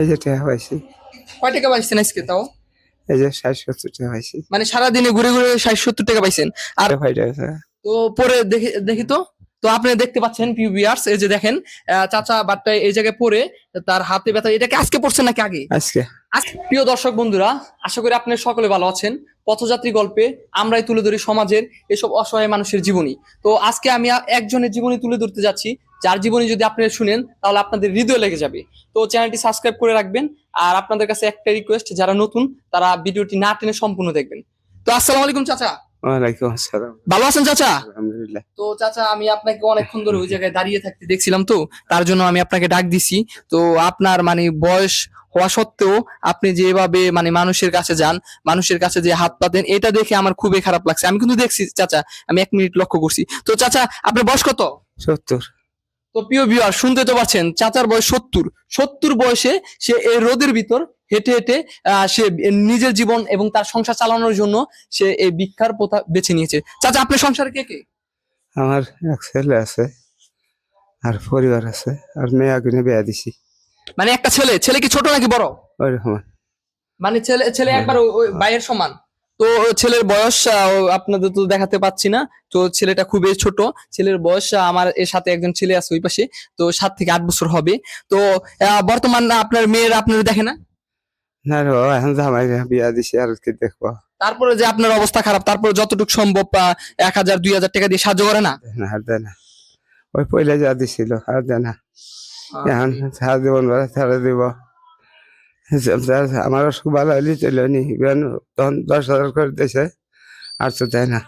এই যে টাকা পাইছি। কয় টাকা পাইছেন আজকে তাও? এই যে ষাট সত্তর টাকা পাইছি। মানে সারাদিনে ঘুরে ঘুরে ষাট সত্তর টাকা পাইছেন। আর আর ফাইটা আছে তো পরে দেখি দেখি তো। তো আপনি দেখতে পাচ্ছেন পিউবিয়ার্স এই যে দেখেন আহ, চাচা এই জায়গায় পড়ে তার হাতে ব্যথা। এটাকে আজকে পড়ছেন নাকি আগে? আজকে। প্রিয় দর্শক বন্ধুরা আশা করি আপনারা সকলে ভালো আছেন। পথযাত্রী গল্পে আমরাই তুলে ধরি সমাজের এসব অসহায় মানুষের জীবনী। তো আজকে আমি একজনের জীবনী তুলে ধরতে যাচ্ছি। যার জীবনী যদি আপনারা শুনেন তাহলে আপনাদের হৃদয় লেগে যাবে। তো চ্যানেলটি সাবস্ক্রাইব করে রাখবেন আর আপনাদের কাছে একটা রিকোয়েস্ট যারা নতুন তারা ভিডিওটি না টেনে সম্পূর্ণ দেখবেন। তো আসসালামু আলাইকুম চাচা। ওয়ালাইকুম আসসালাম। ভালো আছেন চাচা? আলহামদুলিল্লাহ। তো চাচা আমি আপনাকে অনেকক্ষণ ধরে ওই জায়গায় দাঁড়িয়ে থাকতে দেখছিলাম তো তার জন্য আমি আপনাকে ডাক দিছি। তো আপনার মানে বয়স হওয়া সত্ত্বেও আপনি যেভাবে মানে মানুষের কাছে যান মানুষের কাছে যে হাত পাতেন এটা দেখে আমার খুবই খারাপ লাগছে। আমি কিন্তু দেখছি চাচা আমি এক মিনিট লক্ষ্য করছি। তো চাচা আপনার বয়স কত? সত্তর। তো প্রিয় বিয়ার শুনতে তো পারছেন চাচার বয়স সত্তর। সত্তর বয়সে সে এই রোদের ভিতর হেঁটে হেঁটে আহ, সে নিজের জীবন এবং তার সংসার চালানোর জন্য সে এই ভিক্ষার প্রথা বেছে নিয়েছে। চাচা আপনার সংসার কে কে? আমার এক ছেলে আছে আর পরিবার আছে আর মেয়ে আগুনে বিয়া দিছি। মানে একটা ছেলে? ছেলে কি ছোট নাকি বড়? ওই রকম মানে ছেলে ছেলে একবার ওই- ওই ভাইয়ের সমান? তো ছেলের বয়স আপনাদের তো দেখাতে পাচ্ছি না। তো ছেলেটা খুবই ছোট। ছেলের বয়স আমার এর সাথে একজন ছেলে আছে ওই পাশে। তো সাত থেকে আট বছর হবে। তো বর্তমান আপনার মেয়ের আপনার দেখে না? না এখন জামাই বিয়া দিছি আর কি দেখব। তারপরে যে আপনার অবস্থা খারাপ তারপরে যতটুকু সম্ভব এক হাজার দুই হাজার টাকা দিয়ে সাহায্য করে না? আর দেয় না। ওই পয়লা যা দিছিল আর দেয় না। এখন ছাড় দিব না ছাড়া দিব। আমার অসুখ ভালো হলে চলে নি। তখন দশ হাজার করে দিয়েছে আর তো দেয় না।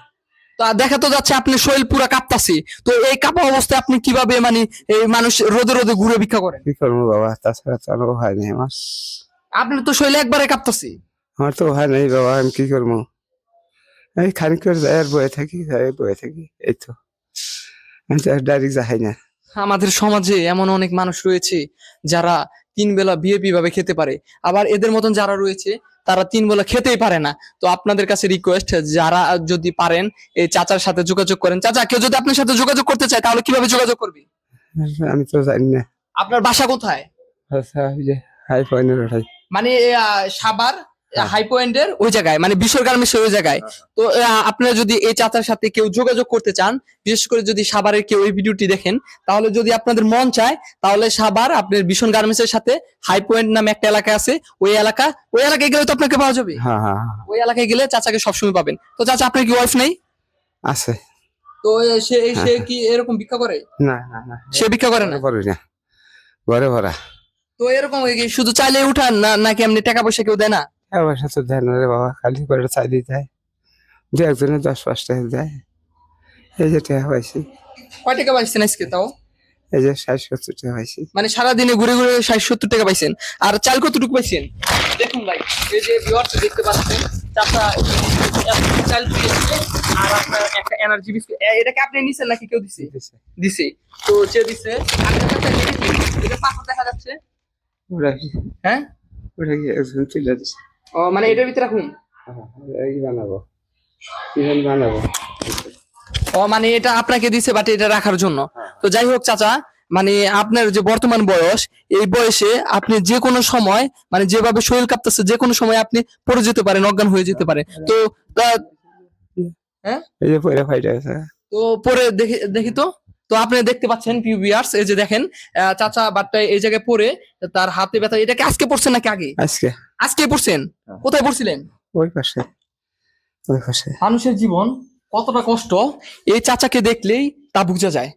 তো দেখা তো যাচ্ছে আপনি শরীর পুরা কাঁপতাছে। তো এই কাঁপা অবস্থায় আপনি কীভাবে মানে এই মানুষ রোদে রোদে ঘুরে ভিক্ষা করেন কি করব বাবা? তাছাড়া তো আর হয় নাই আমার। আপনার তো শরীরে একবারে কাঁপতাছে। আমার তো হয় নাই বাবা আমি কি করব? এই খানিক করে যাই আর বয়ে থাকি যাই বয়ে থাকি এই তো। আমি তো ডাইরেক্ট যাই না। আমাদের সমাজে এমন অনেক মানুষ রয়েছে যারা তিন বেলা বিএপি ভাবে খেতে পারে। আবার এদের মতন যারা রয়েছে তারা তিন বেলা খেতেই পারে না। তো আপনাদের কাছে রিকোয়েস্ট যারা যদি পারেন এই চাচার সাথে যোগাযোগ করেন। চাচা কেউ যদি আপনার সাথে যোগাযোগ করতে চায় তাহলে কীভাবে যোগাযোগ করবে? আমি তো জানি না। আপনার বাসা কোথায়? আচ্ছা মানে সাবার। হাই পয়েন্টের ওই জায়গায় মানে বিশ্বর গার্মেন্টস ওই জায়গায়। তো আহ, আপনারা যদি এই চাচার সাথে কেউ যোগাযোগ করতে চান বিশেষ করে যদি সাভারের কেউ এই ভিডিওটি দেখেন তাহলে যদি আপনাদের মন চায় তাহলে সাবার আপনার ভীষণ গার্মেন্টস এর সাথে হাই পয়েন্ট নামে একটা এলাকা আছে। ওই এলাকা ওই এলাকায় গেলে তো আপনাকে পাওয়া যাবে। হ্যাঁ হ্যাঁ হ্যাঁ, ওই এলাকায় গেলে চাচাকে সবসময় পাবেন। তো চাচা আপনার কি ওয়াইফ নেই? আছে। তো সে সে কি এরকম ভিক্ষা করে? না না না। সে ভিক্ষা করে না? ঘরে না। ঘরে ভরা তো এরকম শুধু চাইলে উঠান না নাকি এমনি টাকা পয়সা কেউ দেয় না? আমার সাথে দেয় না রে বাবা খালি করে চাইলে দেয়। দু একজনে দশ পাঁচ টাকা দেয়। এই যে টাকা পাইছি। কয় টাকা পাইছেন আজকে তাও? এই যে ষাট সত্তর টাকা পাইছি। মানে সারাদিনে ঘুরে ঘুরে ষাট সত্তর টাকা পাইছেন। আর চাল কতটুকু পাইছেন? দেখুন ভাই এই যে ভিউয়ার্স দেখতে পাচ্ছেন চাল দিয়েছে আর আপনার একটা এনার্জি বিস্কুট এটাকে আপনি নিছেন নাকি কেউ দিছে? দিছে। তো যে দিছে এটা পাথর দেখা যাচ্ছে। হ্যাঁ? ওরা কি একজন তুলে ও মানে এটার ভিতরে রাখুন। হ্যাঁ, এই বানাবো। কীভাবে বানাবো। ও মানে এটা আপনাকে দিছে বাট এটা রাখার জন্য। তো যাই হোক চাচা মানে আপনার যে বর্তমান বয়স এই বয়সে আপনি যে কোনো সময় মানে যেভাবে শরীর কাঁপতেছে যে কোনো সময় আপনি পড়ে যেতে পারেন অজ্ঞান হয়ে যেতে পারে তো হ্যাঁ? এই যে পয়লা ফাইটা আছে তো পরে দেখি দেখি তো। তো আপনি দেখতে পাচ্ছেন পিউবিয়ার্স এই যে দেখেন আহ, চাচা বাটটা এই জায়গায় পড়ে তার হাতে ব্যথা এটাকে আজকে পড়ছেন নাকি আগে? আজকে। আজকে পড়ছেন? কোথায় পড়ছিলেন? ওই পাশে। ওই পাশে। মানুষের জীবন কতটা কষ্ট এই চাচাকে দেখলেই তা বুঝা যায়।